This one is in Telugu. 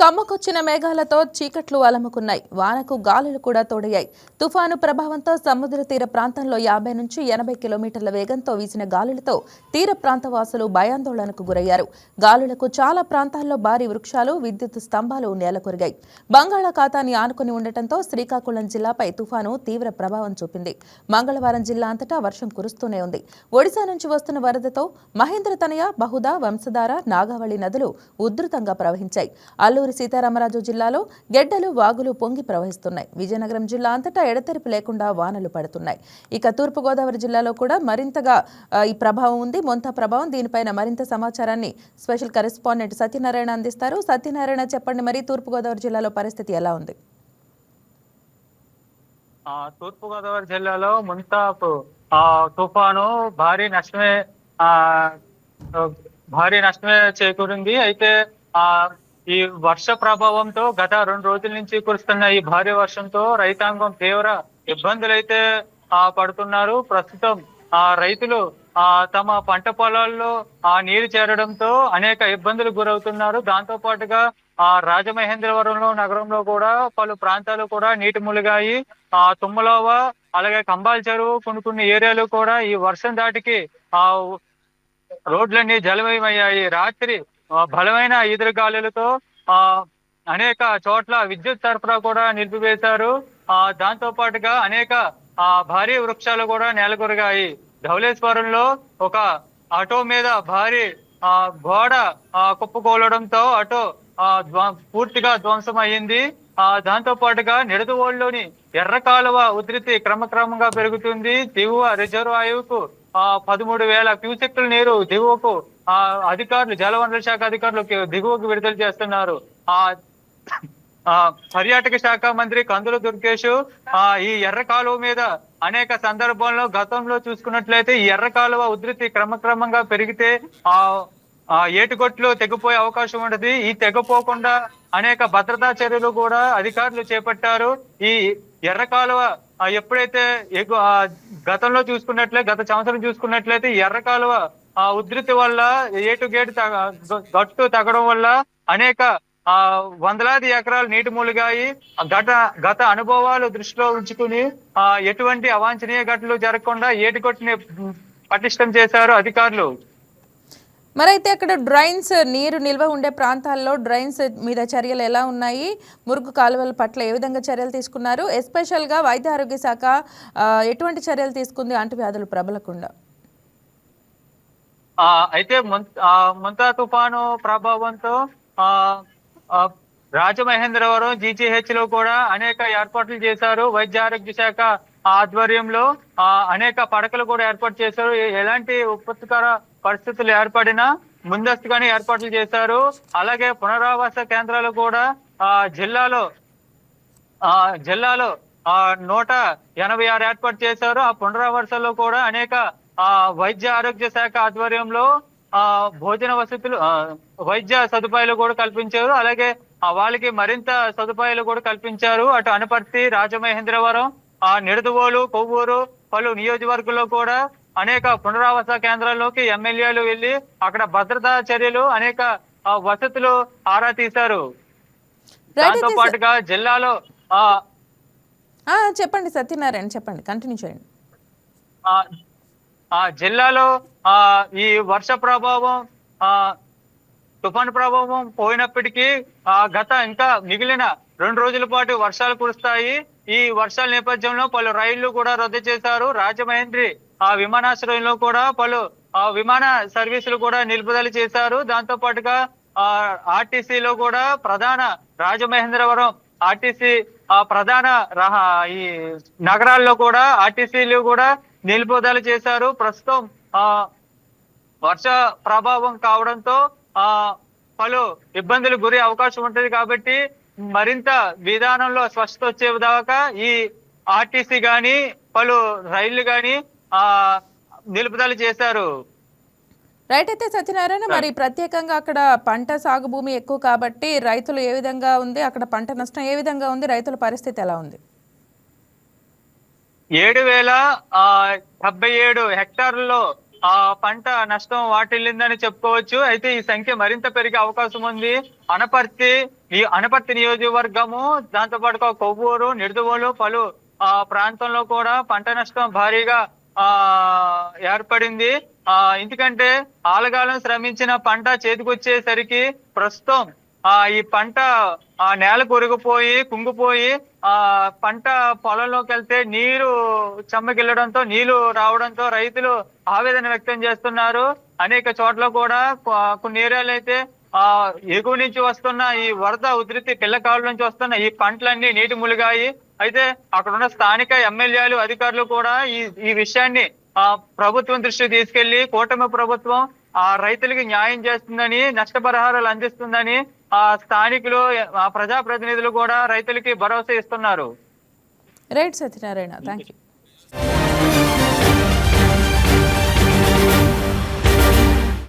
కమ్మకొచ్చిన మేఘాలతో చీకట్లు అలముకున్నాయి. వానకు గాలులు కూడా తోడయ్యాయి. తుఫాను ప్రభావంతో సముద్ర తీర ప్రాంతంలో యాభై నుంచి ఎనభై కిలోమీటర్ల వేగంతో వీసిన గాలులతో తీర ప్రాంత వాసులు భయాందోళనకు గురయ్యారు. గాలులకు చాలా ప్రాంతాల్లో భారీ వృక్షాలు విద్యుత్ స్తంభాలు నేలకొరిగాయి. బంగాళాఖాతాన్ని ఆనుకుని ఉండటంతో శ్రీకాకుళం జిల్లాపై తుఫాను తీవ్ర ప్రభావం చూపింది. మంగళవారం జిల్లా అంతటా వర్షం కురుస్తూనే ఉంది. ఒడిశా నుంచి వస్తున్న వరదతో మహేంద్ర తనయ బహుదా వంశధార నాగావళి నదులు ఉధృతంగా ప్రవహించాయి. అల్లూరి సీతారామరాజు జిల్లాలో గెడ్డలు వాగులు పొంగి ప్రవహిస్తున్నాయి. విజయనగరం జిల్లా అంతటా ఎడతెరిపి లేకుండా వానలు పడుతున్నాయి. ఇక తూర్పుగోదావరి జిల్లాలో కూడా మరింతగా ఈ ప్రభావం ఉంది. మొంత ప్రభావం. దీనిపైన మరింత సమాచారాన్ని స్పెషల్ కరెస్పాండెంట్ సత్యనారాయణ అందిస్తారు. సత్యనారాయణ చెప్పండి మరి తూర్పుగోదావరి జిల్లాలో పరిస్థితి ఎలా ఉంది? తూర్పుగోదావరి జిల్లాలో ముంతాపు ఆ తుఫాను భారీ నష్టమే ఆ భారీ నష్టమే చేకూరింది. అయితే ఆ ఈ వర్ష ప్రభావంతో గత రెండు రోజుల నుంచి కురుస్తున్న ఈ భారీ వర్షంతో రైతాంగం తీవ్ర ఇబ్బందులైతే ఆ పడుతున్నారు. ప్రస్తుతం ఆ రైతులు ఆ తమ పంట పొలాల్లో ఆ నీరు చేరడంతో అనేక ఇబ్బందులు గురవుతున్నారు. దాంతో పాటుగా ఆ రాజమహేంద్రవరంలో నగరంలో కూడా పలు ప్రాంతాలు కూడా నీటి ములిగాయి ఆ తుమ్మలోవ అలాగే కంబాల చెరువు కొన్ని కొన్ని ఏరియాలు కూడా ఈ వర్షం దాటికి ఆ రోడ్లన్నీ జలమయమయ్యాయి. రాత్రి బలమైన ఈదురుగాలులతో ఆ అనేక చోట్ల విద్యుత్ సరఫరా కూడా నిలిపివేశారు. ఆ దాంతో పాటుగా అనేక ఆ భారీ వృక్షాలు కూడా నేలకొరిగాయి. ధవళేశ్వరంలో ఒక ఆటో మీద భారీ ఆ గోడ ఆ కుప్పకూలడంతో ఆటో ఆ పూర్తిగా ధ్వంసం అయ్యింది ఆ దాంతో పాటుగా నిడదవోలులోని ఎర్ర కాలువ ఉధృతి క్రమక్రమంగా పెరుగుతుంది. దిగువ రిజర్వాయువుకు ఆ పదమూడు వేల క్యూసెక్ల నీరు దిగువకు ఆ అధికారులు జలవనరుల శాఖ అధికారులు దిగువకు విడుదల చేస్తున్నారు. ఆ ఆ పర్యాటక శాఖ మంత్రి కందుల దుర్గేష్ ఆ ఈ ఎర్ర కాలువ మీద అనేక సందర్భాల్లో గతంలో చూసుకున్నట్లయితే ఈ ఎర్ర కాలువ ఉధృతి క్రమక్రమంగా పెరిగితే ఆ ఆ ఏటుగొట్లు తెగిపోయే అవకాశం ఉండదు. ఈ తెగపోకుండా అనేక భద్రతా చర్యలు కూడా అధికారులు చేపట్టారు. ఈ ఎర్ర కాలువ ఎప్పుడైతే ఎగు- గతంలో చూసుకున్నట్లే గత సంవత్సరం చూసుకున్నట్లయితే ఎర్ర కాలువ ఆ ఉధృతి వల్ల ఏటు గేటు తగ- గట్టు తగ్గడం వల్ల అనేక ఆ వందలాది ఎకరాలు నీటి మూలిగాయి. ఆ గత గత అనుభవాలు దృష్టిలో ఉంచుకుని ఆ ఎటువంటి అవాంఛనీయ ఘటనలు జరగకుండా ఏటిగొట్టుని పటిష్టం చేశారు అధికారులు. మరైతే అక్కడ డ్రైన్స్ నీరు నిల్వ ఉండే ప్రాంతాల్లో డ్రైన్స్ మీద చర్యలు ఎలా ఉన్నాయి? మురుగు కాలువల పట్ల ఏ విధంగా చర్యలు తీసుకున్నారు? ఎస్పెషల్గా వైద్య ఆరోగ్య శాఖ ఎటువంటి చర్యలు తీసుకుంది? అంటువ్యాధులు ప్రబలకుండా. అయితే ముం- ఆ, ముంతా తుఫాను ప్రభావంతో ఆ రాజమహేంద్రవరం జీజీహెచ్లో కూడా అనేక ఏర్పాట్లు చేశారు. వైద్య ఆరోగ్య శాఖ ఆధ్వర్యంలో ఆ అనేక పడకలు కూడా ఏర్పాటు చేశారు. ఎలాంటి ఉపత్కర పరిస్థితులు ఏర్పడినా ముందస్తుగానే ఏర్పాట్లు చేశారు. అలాగే పునరావాస కేంద్రాలు కూడా ఆ జిల్లాలో ఆ జిల్లాలో ఆ నూట ఎనభై ఆరు ఏర్పాటు చేశారు. ఆ పునరావాసాల్లో కూడా అనేక ఆ వైద్య ఆరోగ్య శాఖ ఆధ్వర్యంలో ఆ భోజన వసతులు వైద్య సదుపాయాలు కూడా కల్పించారు. అలాగే వాళ్ళకి మరింత సదుపాయాలు కూడా కల్పించారు. అటు అనపర్తి రాజమహేంద్రవరం ఆ నిడదవోలు కొవ్వూరు పలు నియోజకవర్గాల్లో కూడా అనేక పునరావాస కేంద్రాల్లోకి ఎమ్మెల్యేలు వెళ్ళి అక్కడ భద్రతా చర్యలు అనేక వసతులు ఆరా తీశారు. దాంతో పాటుగా జిల్లాలో చెప్పండి సత్యనారాయణ చెప్పండి. కంటిన్యూ చేయండి. ఆ, జిల్లాలో ఆ ఈ వర్ష ప్రభావం ఆ తుఫాను ప్రభావం పోయినప్పటికీ ఆ గత ఇంకా మిగిలిన రెండు రోజుల పాటు వర్షాలు కురుస్తాయి. ఈ వర్షాల నేపథ్యంలో పలు రైళ్ళు కూడా రద్దు చేశారు. రాజమహేంద్రి ఆ విమానాశ్రయంలో కూడా పలు ఆ విమాన సర్వీసులు కూడా నిలుపుదల చేశారు. దాంతో పాటుగా ఆ ఆర్టీసీలో కూడా ప్రధాన రాజమహేంద్రవరం ఆర్టీసీ ఆ ప్రధాన రహ ఈ నగరాల్లో కూడా ఆర్టీసీలు కూడా నిలుపుదల చేశారు. ప్రస్తుతం ఆ వర్ష ప్రభావం కావడంతో ఆ పలు ఇబ్బందులు గురి అవకాశం ఉంటుంది కాబట్టి మరింత విధానంలో స్పష్టత వచ్చే దాకా ఈ ఆర్టీసీ గాని పలు రైళ్ళు గాని ఆ నిలుపుదల చేశారు. రైట్ అయితే సత్యనారాయణ మరి ప్రత్యేకంగా అక్కడ పంట సాగు భూమి ఎక్కువ కాబట్టి రైతులు ఏ విధంగా ఉంది? అక్కడ పంట నష్టం ఏ విధంగా ఉంది? రైతుల పరిస్థితి ఎలా ఉంది? ఏడు వేల ఆ, డెబ్బై ఏడు హెక్టార్లలో ఆ పంట నష్టం వాటిల్లిందని చెప్పుకోవచ్చు. అయితే ఈ సంఖ్య మరింత పెరిగే అవకాశం ఉంది. అనపర్తి ఈ అనపర్తి నియోజకవర్గము దాంతో పాటుగా కొవ్వూరు నిడుదవోలు పలు ఆ ప్రాంతంలో కూడా పంట నష్టం భారీగా ఆ ఏర్పడింది. ఆ ఎందుకంటే ఆలగాలం శ్రమించిన పంట చేతికొచ్చేసరికి ప్రస్తుతం ఆ ఈ పంట ఆ నేల కొరిగిపోయి కుంగిపోయి ఆ పంట పొలంలోకి వెళ్తే నీరు చెమ్మగిల్లడంతో నీళ్ళు రావడంతో రైతులు ఆవేదన వ్యక్తం చేస్తున్నారు. అనేక చోట్ల కూడా కొన్ని ఏరియాలు అయితే ఆ ఎగువ నుంచి వస్తున్న ఈ వరద ఉధృతి పిల్లకాల నుంచి వస్తున్న ఈ పంటలన్నీ నీటి ములిగాయి అయితే అక్కడ ఉన్న స్థానిక ఎమ్మెల్యేలు అధికారులు కూడా ఈ ఈ విషయాన్ని ఆ ప్రభుత్వం దృష్టికి తీసుకెళ్ళి కూటమి ప్రభుత్వం ఆ రైతులకి న్యాయం చేస్తుందని నష్టపరిహారాలు అందిస్తుందని ఆ స్థానికులు ఆ ప్రజాప్రతినిధులు కూడా రైతులకి భరోసా ఇస్తున్నారు. Right Satyanarayana thank you